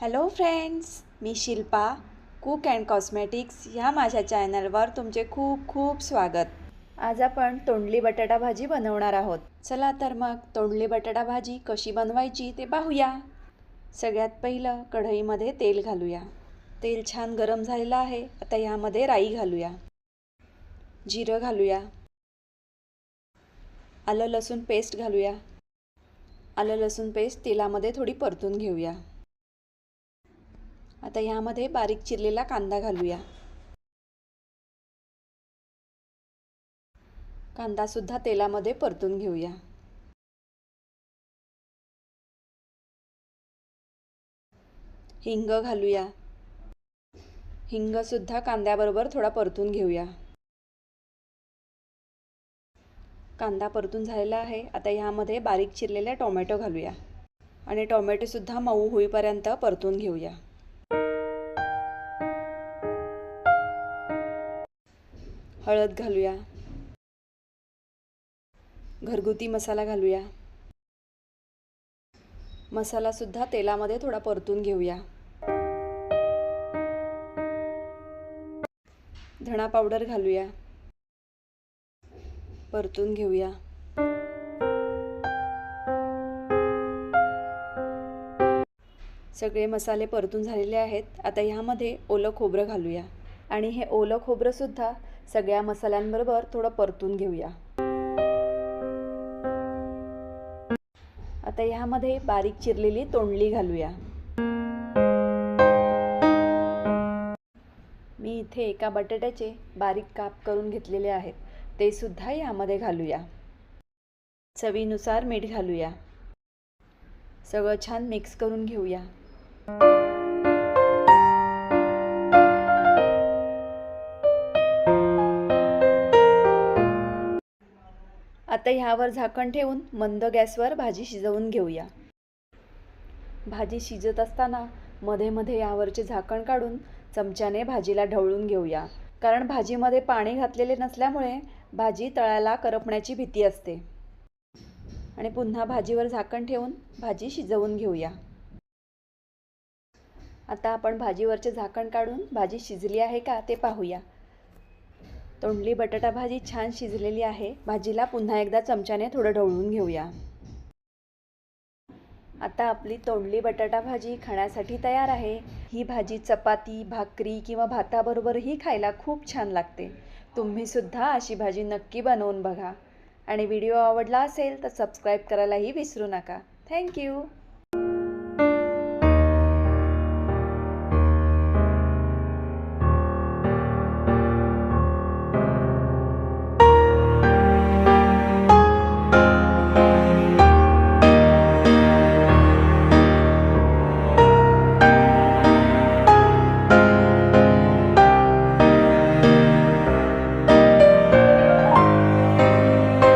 Hello friends मी Shilpa cook and cosmetics ह्या माझ्या चॅनलवर तुमचे खूप खूप स्वागत. आज आपण तोंडली बटाटा भाजी बनवणार आहोत. चला तर मग तोंडली बटाटा भाजी कशी बनवायची ते पाहूया. सगळ्यात पहिलं कढईमध्ये तेल घालूया. तेल छान गरम झालेलं आहे आता ह्यामध्ये राई घालूया. जिरं घालूया. आलं लसूण पेस्ट घालूया. आलं लसूण पेस्ट तेलामध्ये थोडी परतून घेऊया. आता यामध्ये बारीक चिरलेला कांदा घालूया. कांदासुद्धा तेलामध्ये परतून घेऊया. हिंग घालूया. हिंगसुद्धा कांद्याबरोबर थोडा परतून घेऊया. कांदा परतून झालेला आहे. आता यामध्ये बारीक चिरलेल्या टोमॅटो घालूया. आणि टोमॅटोसुद्धा मऊ होईपर्यंत परतून घेऊया. हळद घालूया. घरगुती मसाला घालूया. मसालासुद्धा तेलामध्ये थोडा परतून घेऊया. धणा पावडर घालूया. परतून घेऊया. सगळे मसाले परतून झालेले आहेत. आता ह्यामध्ये ओलं खोबरं घालूया. आणि हे ओलं खोबरंसुद्धा सगळ्या मसाल्यांबरोबर थोडं परतून घेऊया. आता ह्यामध्ये बारीक चिरलेली तोंडली घालूया. मी इथे एका बटाट्याचे बारीक काप करून घेतलेले आहेत. ते सुद्धा यामध्ये घालूया. चवीनुसार मीठ घालूया. सगळं छान मिक्स करून घेऊया. आता ह्यावर झाकण ठेवून मंद गॅसवर भाजी शिजवून घेऊया. भाजी शिजत असताना मध्ये मध्ये यावरचे झाकण काढून चमच्याने भाजीला ढवळून घेऊया. कारण भाजीमध्ये पाणी घातलेले नसल्यामुळे भाजी तळाला करपण्याची भीती असते. आणि पुन्हा भाजीवर झाकण ठेवून भाजी शिजवून घेऊया. आता आपण भाजीवरचे झाकण काढून भाजी शिजली आहे का ते पाहूया. तोंडली बटाटा भाजी छान शिजलेली आहे. भाजीला पुन्हा एकदा चमच्याने थोडं ढवळून घेऊया. आता आपली तोंडली बटाटा भाजी खाण्यासाठी तयार आहे. ही भाजी चपाती भाकरी किंवा भाताबरोबरही खायला खूप छान लागते. तुम्हीसुद्धा अशी भाजी नक्की बनवून बघा. आणि व्हिडिओ आवडला असेल तर सबस्क्राईब करायलाही विसरू नका. थँक्यू